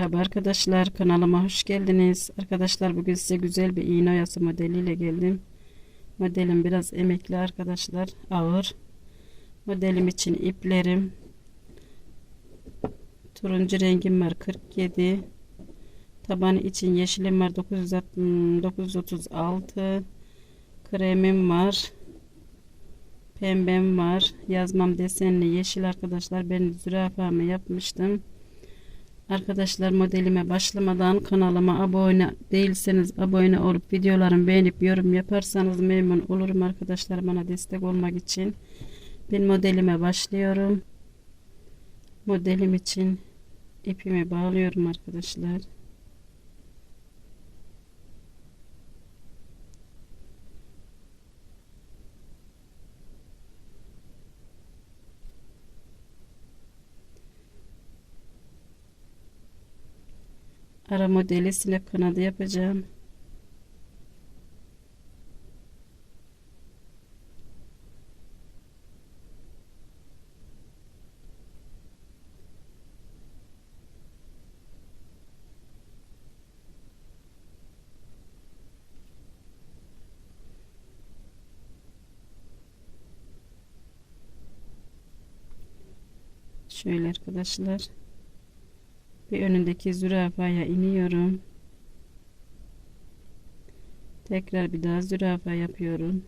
Merhaba arkadaşlar kanalıma hoş geldiniz. Arkadaşlar bugün size güzel bir iğne oyası modeliyle geldim. Modelim biraz emekli arkadaşlar ağır. Modelim için iplerim turuncu rengim var 47 tabanı için yeşilim var 960 936 kremim var pembem var yazmam desenli yeşil arkadaşlar ben zürafamı yapmıştım Arkadaşlar modelime başlamadan kanalıma abone değilseniz abone olup videolarımı beğenip yorum yaparsanız memnun olurum arkadaşlar bana destek olmak için. Ben modelime başlıyorum. Modelim için ipimi bağlıyorum arkadaşlar. Ara modeli sinek kanadı yapacağım. Şöyle arkadaşlar. Bir önündeki zürafaya iniyorum. Tekrar bir daha zürafa yapıyorum.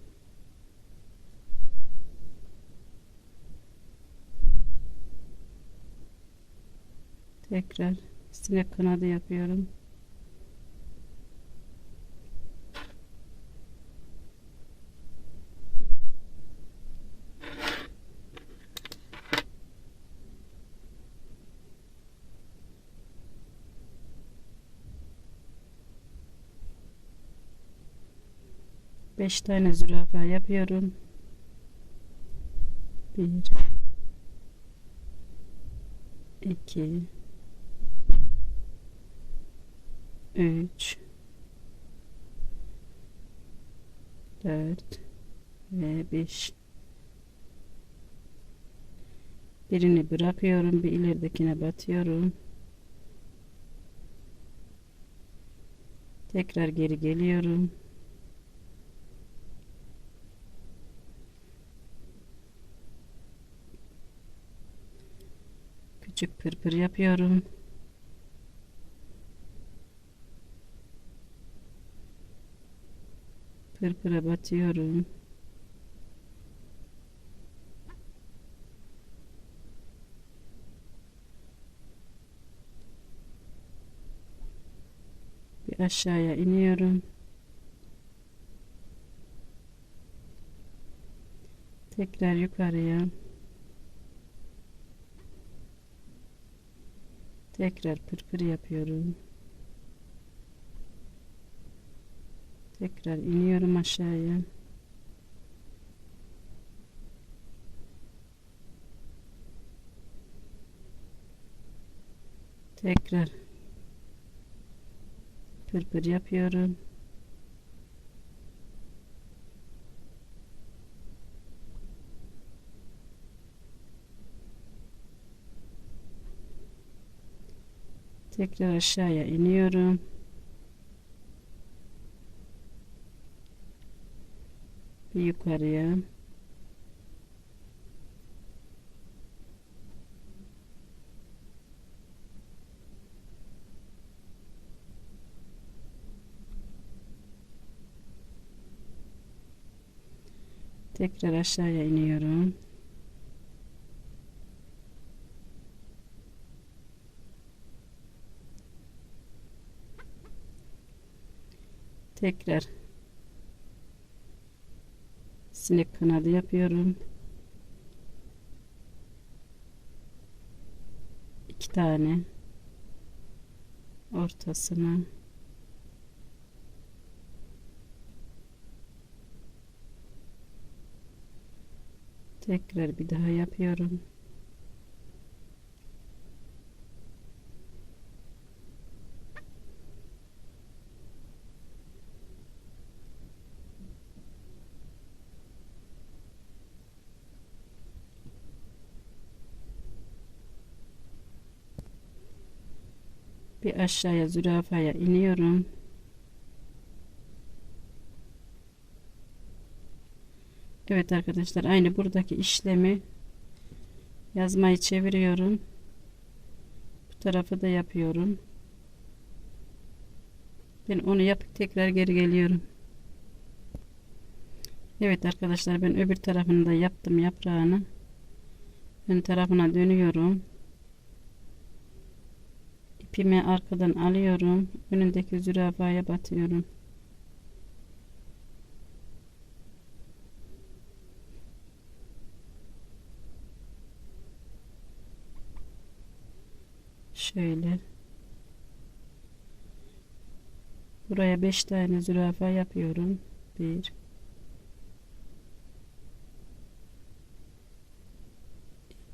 Tekrar sinek kanadı yapıyorum. Beş tane zürafa yapıyorum. Bir, iki, üç, dört ve beş. Birini bırakıyorum, bir ileridekine batıyorum. Tekrar geri geliyorum. Küçük pırpır yapıyorum. Pırpıra batıyorum. Bir aşağıya iniyorum. Tekrar yukarıya. Tekrar pırpır yapıyorum. Tekrar iniyorum aşağıya. Tekrar pırpır yapıyorum. Tekrar aşağıya iniyorum. Bir yukarıya. Tekrar aşağıya iniyorum. Tekrar sinek kanadı yapıyorum. iki tane ortasına tekrar bir daha yapıyorum. Bir aşağıya zürafaya iniyorum. Evet arkadaşlar aynı buradaki işlemi yazmayı çeviriyorum. Bu tarafı da yapıyorum. Ben onu yapıp tekrar geri geliyorum. Evet arkadaşlar ben öbür tarafını da yaptım yaprağını. Ön tarafına dönüyorum. İpimi arkadan alıyorum. Önündeki zürafaya batıyorum. Şöyle. Buraya 5 tane zürafa yapıyorum. 1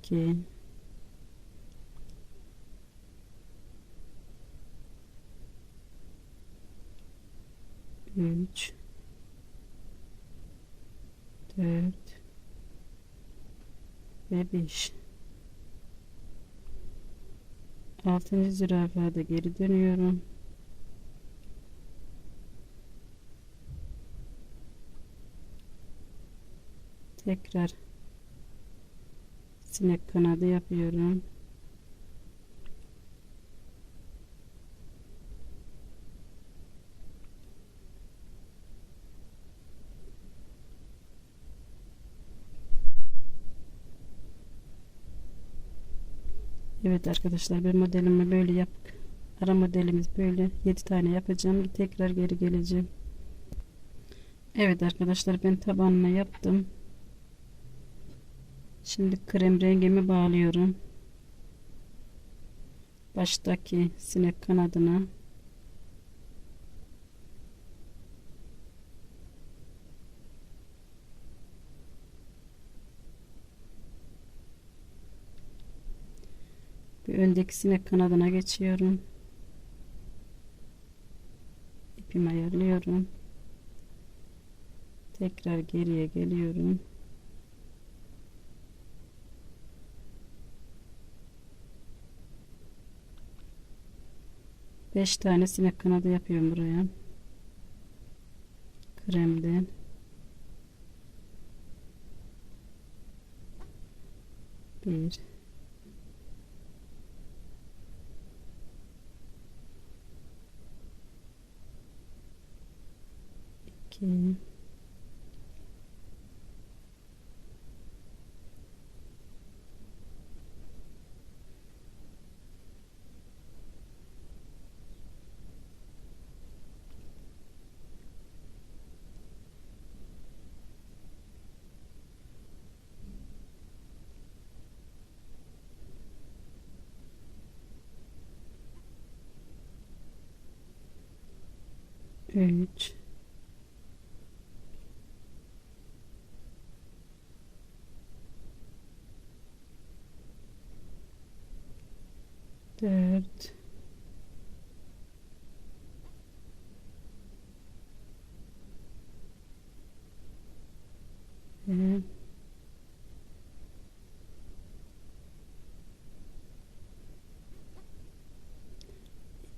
2 3 4 ve 5 Altıncı zürafada geri dönüyorum. Tekrar sinek kanadı yapıyorum. Evet arkadaşlar ben modelimi böyle yap. Ara modelimiz böyle 7 tane yapacağım. Tekrar geri geleceğim. Evet arkadaşlar ben tabanını yaptım. Şimdi krem rengimi bağlıyorum. Baştaki sinek kanadına bir öndeki sinek kanadına geçiyorum. İpimi ayarlıyorum. Tekrar geriye geliyorum. 5 tane sinek kanadı yapıyorum buraya. Kremden. Bir. İki. 3 4 ve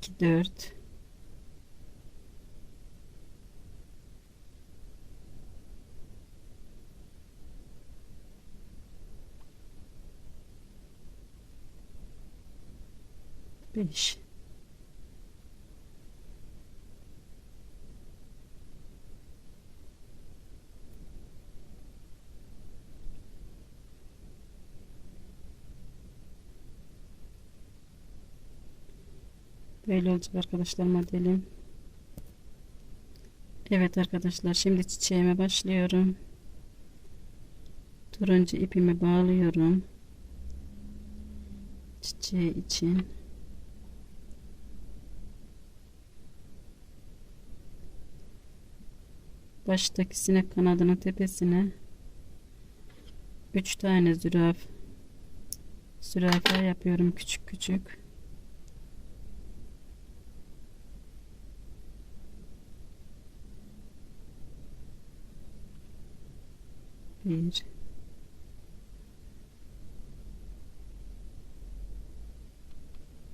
2 4 5 Böyle olacak arkadaşlar modelim. Evet arkadaşlar şimdi çiçeğime başlıyorum. Turuncu ipimi bağlıyorum. Çiçeği için. Baştaki sinek kanadının tepesine 3 tane züraf zürafa yapıyorum küçük küçük. Bir.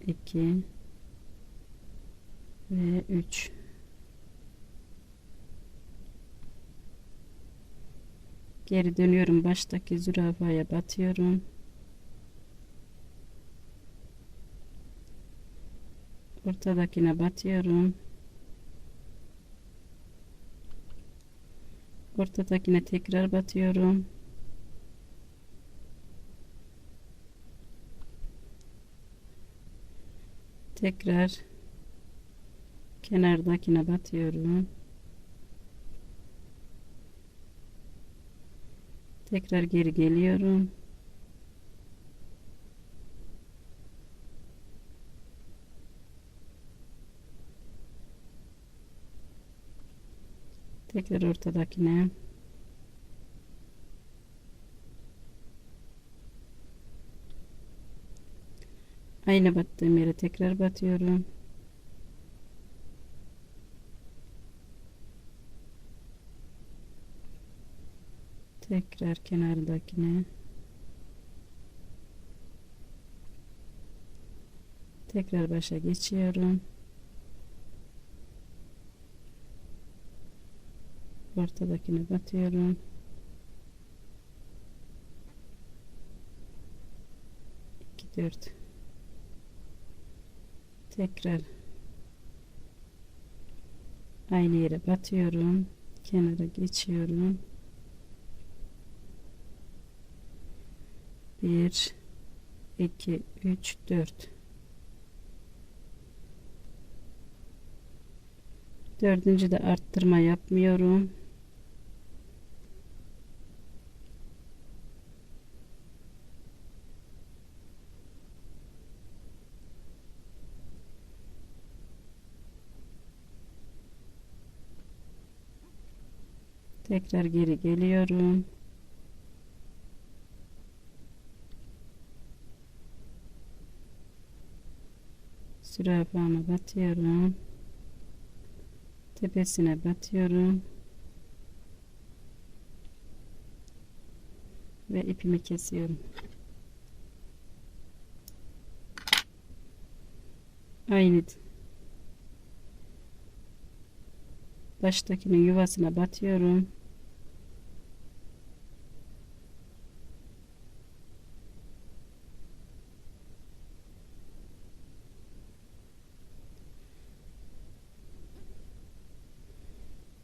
İki. Ve 3 geri dönüyorum. Baştaki zürafaya batıyorum. Ortadakine batıyorum. Ortadakine tekrar batıyorum. Tekrar kenardakine batıyorum tekrar geri geliyorum. Tekrar ortadakine. Aynı battığım yere tekrar batıyorum tekrar kenardakine. Tekrar başa geçiyorum. Ortadakine batıyorum. 2 4 tekrar aynı yere batıyorum. Kenara geçiyorum 1 2 3 4 dördüncü de arttırma yapmıyorum. Tekrar geri geliyorum zürafama batıyorum. Tepesine batıyorum. Ve ipimi kesiyorum. Aynı. Baştakinin yuvasına batıyorum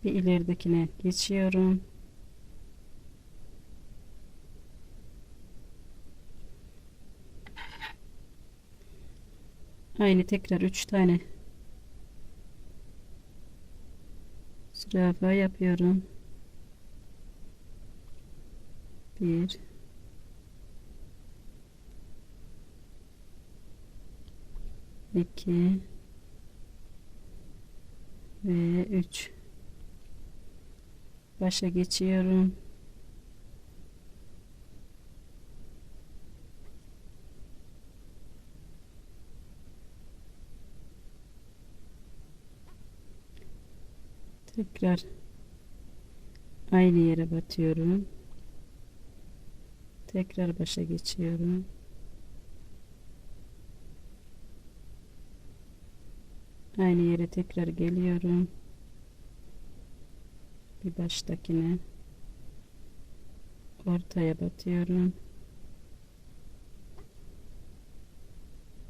bir ileridekine geçiyorum. Aynı tekrar üç tane zürafa yapıyorum. Bir. İki. Ve üç başa geçiyorum. Tekrar aynı yere batıyorum. Tekrar başa geçiyorum. Aynı yere tekrar geliyorum bir baştakine. Ortaya batıyorum.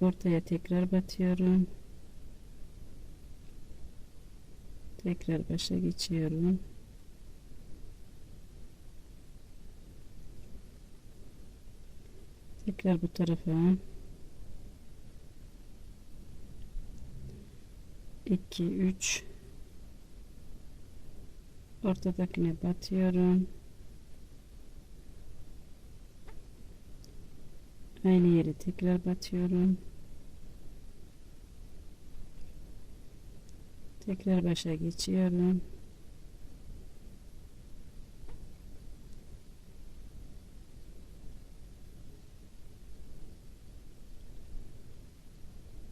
Ortaya tekrar batıyorum. Tekrar başa geçiyorum. Tekrar bu tarafa. 2 3 ortadakine batıyorum. Aynı yere tekrar batıyorum. Tekrar başa geçiyorum.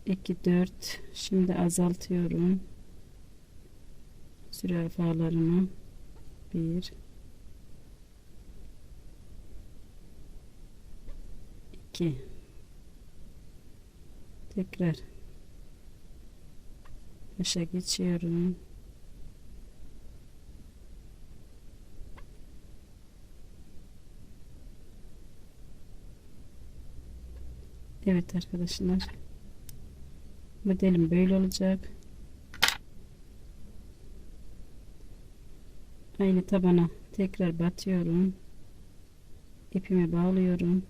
İki dört. Şimdi azaltıyorum zürafalarımı bir iki tekrar Başa geçiyorum. Evet arkadaşlar. Modelim böyle olacak. Aynı tabana tekrar batıyorum. İpimi bağlıyorum.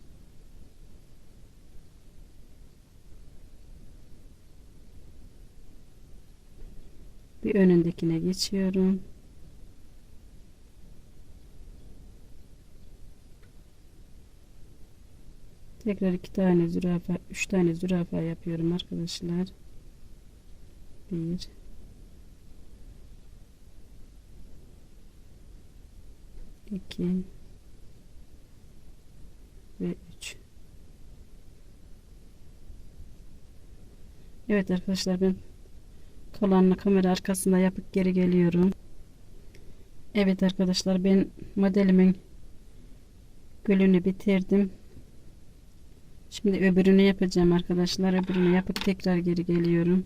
Bir önündekine geçiyorum. Tekrar iki tane zürafa, üç tane zürafa yapıyorum arkadaşlar. Bir, iki ve üç. Evet arkadaşlar ben kalanını kamera arkasında yapıp geri geliyorum. Evet arkadaşlar ben modelimin gülünü bitirdim. Şimdi öbürünü yapacağım arkadaşlar. Öbürünü yapıp tekrar geri geliyorum.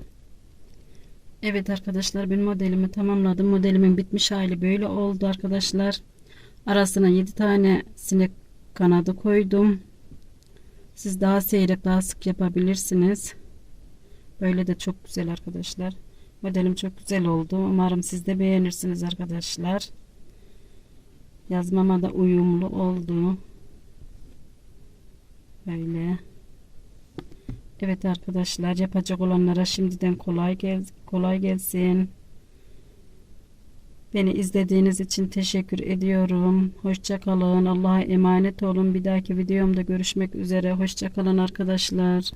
Evet arkadaşlar ben modelimi tamamladım. Modelimin bitmiş hali böyle oldu arkadaşlar. Arasına 7 tane sinek kanadı koydum. Siz daha seyrek daha sık yapabilirsiniz. Böyle de çok güzel arkadaşlar. Modelim çok güzel oldu. Umarım siz de beğenirsiniz arkadaşlar. Yazmama da uyumlu oldu. Böyle. Evet arkadaşlar yapacak olanlara şimdiden kolay gel kolay gelsin. Beni izlediğiniz için teşekkür ediyorum. Hoşça kalın. Allah'a emanet olun. Bir dahaki videomda görüşmek üzere. Hoşça kalın arkadaşlar.